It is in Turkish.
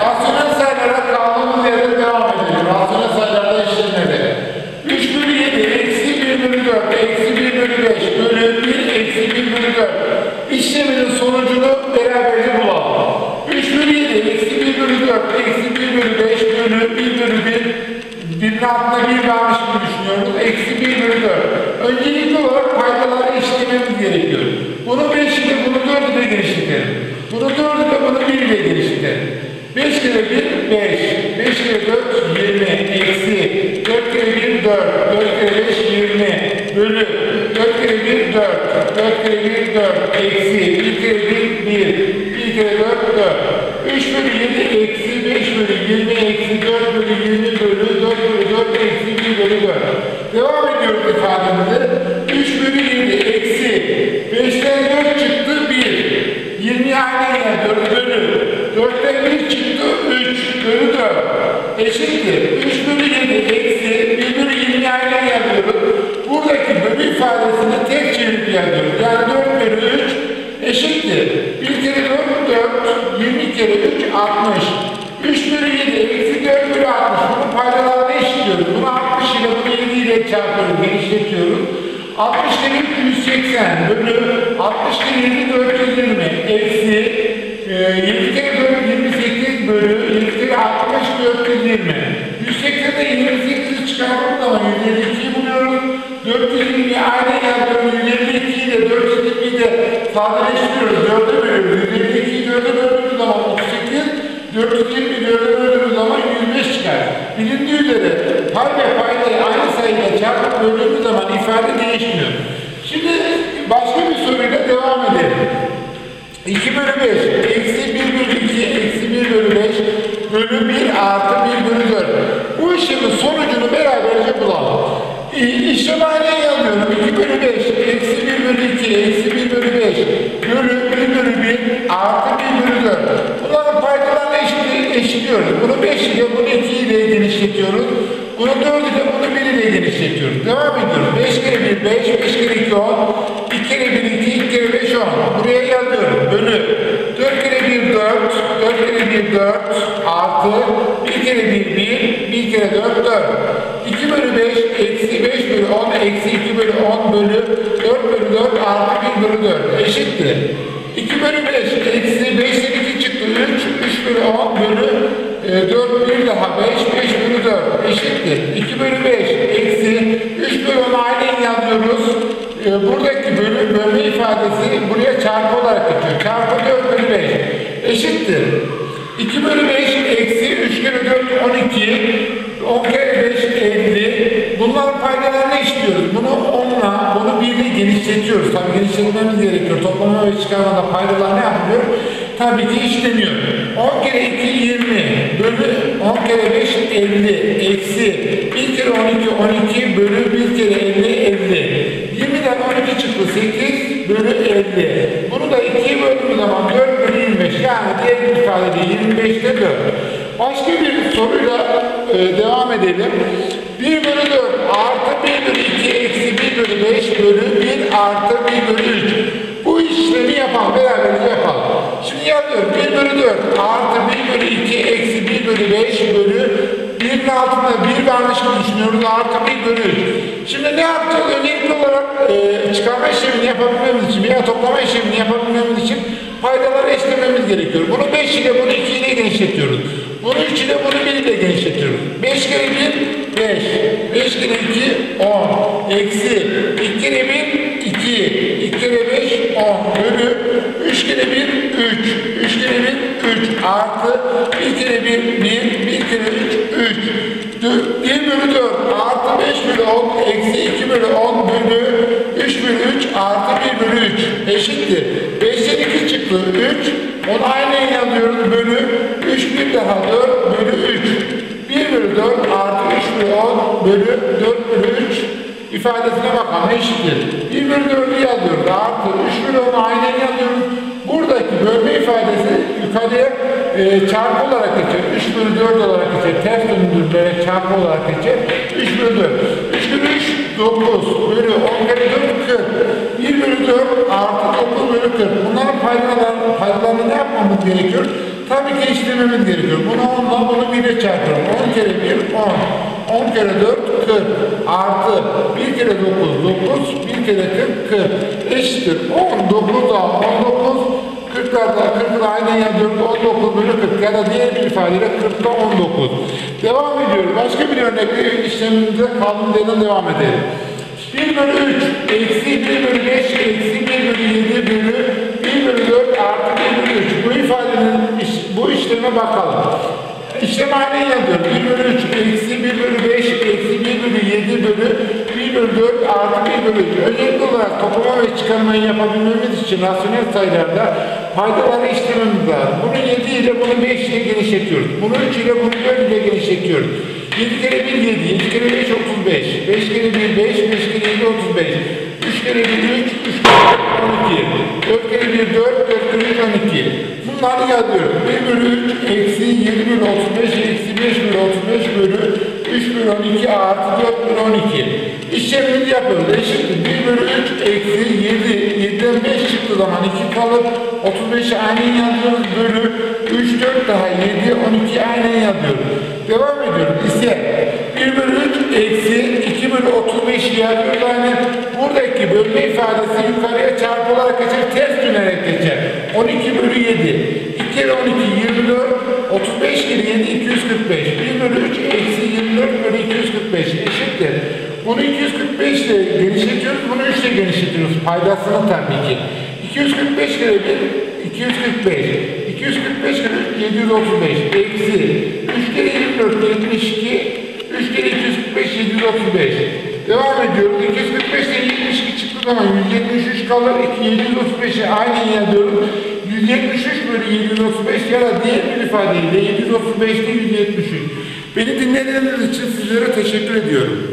Rasyonel sayılara yerden devam edelim. Rasyonel sayılarda işlemleri. 3 bölü 7 eksi 1 bölü 4 eksi 1 bölü 5 bölü 1 eksi 1 bölü 4. İşleminin sonucunu beraberce bulalım. 3 bölü 7 eksi 1 bölü 4 eksi 1 bölü 5 bölü 1 bölü 1 Birinin altında bir varmış gibi düşünüyoruz. Eksi 1 bölü 4. Öncelikli olarak paydaları işlememiz gerekiyor. Bunu 5 ile bunu 4 ile genişletelim. Bunu 4 ile bunu 1 ile genişletelim. 5 kere 1 5. 5 kere 4 20. Eksi 4 kere 1 4. 4 kere 5 20. Bölü 4 kere 1 4. 4 kere 1 4. Eksi 1 kere 1 1. 1 kere 4 4. 3 bölü 7 eksi 5 bölü 20 eksi 4 bölü 20 bölü 4 bölü 4 eksi 1 bölü 4. Devam ediyoruz ifademize. 3 bölü 7 eksi 5'ten 4 çıktı 1. 20 aynı yer 4 bölü. 4'ten 1 çıktı 3 bölü 4. Eşittir. 3 bölü 7 eksi 1 bölü 20 aynı yer diyoruz. Buradaki bölü ifadesini yazıyoruz. Yani 4 bölü 3 eşittir. 1 kere 4 4, 20 kere 3 60. 3 bölü 7 eksi 4 bölü 60. Bunu paydalarına eşitliyoruz. Bunu 60 ile bunu 7 ile çarpıyoruz, genişletiyoruz. 60 kere 3 180 bölü 60 kere 7 420 eksi e, 7 kere 4 28 bölü 7 kere 60 420. 180'de 28'i çıkardığımız zaman 152'yi buluyoruz. 420'yi aynı sadeleştiriyoruz. 4'e bölüyoruz. 152'yi 4'e böldüğümüz zaman 38, 420'yi 4'e böldüğümüz zaman 105 çıkar. Bilindiği üzere pay ve paydayı aynı sayıyla çarpıp böldüğümüz zaman ifade değişmiyor. Şimdi başka bir soruyla devam edelim. 2 bölü 5, eksi 1 bölü 2, eksi 1 bölü 5, bölü 1 artı 1 bölü 4. Bu işlemin sonucunu beraberce bulalım. E, işlem aynaya yazıyorum. 2 bölü 5, eksi 1 bölü 2, eksi 1 bölü 5, bölü 1 bölü 1 artı 1 bölü 4. Bunların paydalarını eşit, eşitliyoruz. Bunu 5 ile bunu 2 ile genişletiyoruz. Bunu 4 ile bunu 1 ile genişletiyoruz. Devam ediyoruz. 5 kere 1 5, 5 kere 2 10, 2 kere 1 2, 2 kere 5 10. Buraya yazıyorum. Bölü 4 kere 1 4, 4 kere 1 4 artı 1 kere 1 1, 1 kere 4 4. 2 bölü 5 eksi 5 bölü 10 eksi 2 bölü 10 bölü 4 bölü 4 artı 1 bölü 4 eşittir. 2 bölü 5 eksi 5'ten 2 çıktı 3, 3 bölü 10 bölü e, 4 bir daha 5, 5 bölü 4 eşittir. 2 bölü 5 eksi 3 bölü 10 aynı yazıyoruz. E, buradaki bölü, bölme ifadesi buraya çarpı olarak geçiyor. Çarpı 4 bölü 5 eşittir. 2 bölü 5 eksi 3 kere 4 12 10 kere 5 50 Bunların paydalarını işliyoruz. Bunu 10'la bunu 1 ile genişletiyoruz. Tabii genişletmemiz gerekiyor. Toplama ve çıkarmada paydalar ne yapılıyor? Tabii ki işleniyor. 10 kere 2 20 bölü 10 kere 5 50 eksi 1 kere 12 12 bölü 1 kere 50 50 20'den 12 çıktı 8 bölü 50. Bunu da 2'ye böldüğümüz zaman 4 bölü 25. Yani diğer bir ifadede 25'te 4. Başka bir soruyla e, devam edelim. 1 bölü 4 artı 1 bölü 2 eksi 1 bölü 5 bölü 1 artı 1 bölü 3. Bu işlemi yapalım. Beraberce yapalım. Şimdi yazıyorum. 1 bölü 4 artı 1 bölü 2 eksi 1 bölü 5 bölü 1'in altında 1 varmış mı düşünüyoruz artı 1 bölü 3. Şimdi ne yapacağız? Öncelikli olarak e, çıkarma işlemini yapabilmemiz için veya toplama işlemini yapabilmemiz için paydaları eşlememiz gerekiyor. Bunu 5 ile bunu 2 ile genişletiyoruz. Bunu 3 ile bunu 1 ile genişletiyoruz. 5 kere 1 5. 5 kere 2 10. Eksi 2 kere 1 2. 2 kere 5 10. Bölü 3 kere 1 3. 3 kere 1 3. Artı 1 kere 1 1. 1 kere 3 3. 1 bölü 4 artı 5 bölü 10 eksi 2 bölü 10 bölü 3 bölü 3 artı 1 bölü 3 eşittir. 5'ten 2 çıktı 3. Onu aynı yazıyoruz bölü 3 bir daha 4 bölü 3. 1 bölü 4 artı 3 bölü 10 bölü 4 bölü 3 ifadesine bakalım eşittir. 1 bölü 4'ü yazıyoruz artı 3 bölü 10'u aynı yazıyoruz. Buradaki bölme ifadesi yukarıya e, çarpı olarak geçer. 3 bölü 4 olarak geçer. Ters döndürülerek çarpı olarak geçer. 3 bölü 4. 3 bölü 3 9 bölü 10 kere 4 40. 1 bölü 4 artı 9 bölü 40. Bunların paydalarını, paydalarını ne yapmamız gerekiyor? Tabii ki işlememiz gerekiyor. Bunu 10 ile bunu 1'e çarpıyorum. 10 kere 1 10. 10 kere 4 40. Artı 1 kere 9 9. 1 kere 40 40. Eşittir. 10 9 daha 19. 40 daha 40 da aynen yazıyoruz. 19 bölü 40 ya da diğer bir ifadeyle 40'ta 19. Devam ediyoruz. Başka bir örnekle işlemimize kalın değerden devam edelim. 1 bölü 3 eksi 1 bölü 5 eksi 1 bölü 7 bölü 1 bölü 4 artı 1 bölü 3. Bu ifadenin iş- bu işleme bakalım. İşlem aynen yazıyoruz. 1 bölü 3 eksi 1 bölü 5 eksi 1 bölü 7 bölü 1 bölü 4 artı 1 bölü 3. Öncelikli olarak toplama ve çıkarmayı yapabilmemiz için rasyonel sayılarda paydaları işlememiz lazım. Bunu 7 ile bunu 5 ile genişletiyoruz. Bunu 3 ile bunu 4 ile genişletiyoruz. 7 kere 1 7, 7 kere 5 35, 5 kere 1 5, 5 kere 7 35, 3 kere 1 3, 3 kere 12, 4 kere 1 4, 4 kere 3 12. Bunları yazıyorum. 1 bölü 3 eksi 7 bölü 35 eksi 5 bölü 35 bölü 3 bölü 12 artı 4 bölü 12. İşlemimizi yapıyoruz. Eşittir. 1 bölü 3 eksi 7, 7'den 5 çıktığı zaman 2 kalır. 35'i aynen yazıyoruz. Bölü 3 4 daha 7, 12 aynen yazıyoruz. Devam ediyoruz. İse 1 bölü 3 eksi 2 bölü 35 yazıyoruz. Aynen buradaki bölme ifadesi yukarıya çarpı olarak geçer. Ters dönerek geçer. 12 bölü 7. 2 kere 12 24. 35 kere 7 245. 1 bölü 3 eksi 24 bölü 245 eşittir. Bunu 245 ile genişletiyoruz. Bunu 3 ile genişletiyoruz. Paydasını tabii ki. 245 kere 1 245. 245 kere 3 735. Eksi 3 kere 24 72. 3 kere 245 735. Devam ediyoruz. 245 ile 72 çıktığı zaman 173 kalır. 735'i aynı yazıyoruz. 173 bölü 735 ya da diğer bir ifadeyle 735'te 173. Beni dinlediğiniz için sizlere teşekkür ediyorum.